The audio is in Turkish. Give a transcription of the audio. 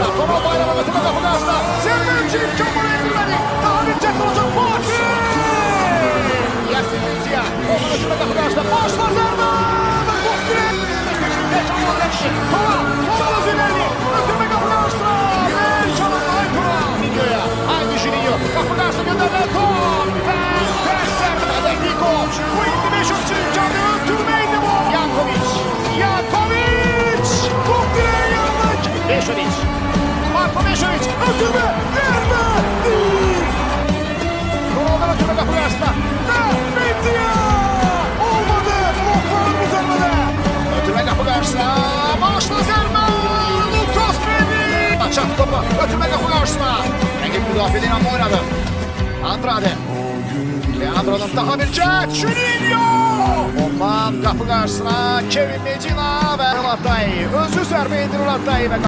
kapı karşısına. Zerbeçi mükemmel indirmedi. Daha bir cep olacak. Fatih! Yasin Ziya. Zerbe! Ve top direk. Beş alma Bekşi. Tomal. Tomal ileride. Götürme kapı karşısına. Ve çalın Aytura. Videoya. Haydi Juninho. Kapı karşısına gönderilen top. Ve ters servis. Atletico. Bu indi beş atçı. Canı öldürmeydi bu. Yankovic. Yankovic. Direğe yandık. Beşovic. Beşovic. Öldürme. Verme. Değil. Ronaldo'nun ötürme kapı karşısına. Ve Benzia. Olmadı. Toplar üzerinde. Ötürme kapı karşısına. Başla Zerme. Lucas Brady. Açak topu. Ötürme kapı karşısına. Engin müdafeleyin ama oynadı. Andrade. Leandro'nun daha bir chat. Juninho. Ondan kapı karşısına Kevin Medina ve Ulattay. Özü zerbe indir Ulattay ve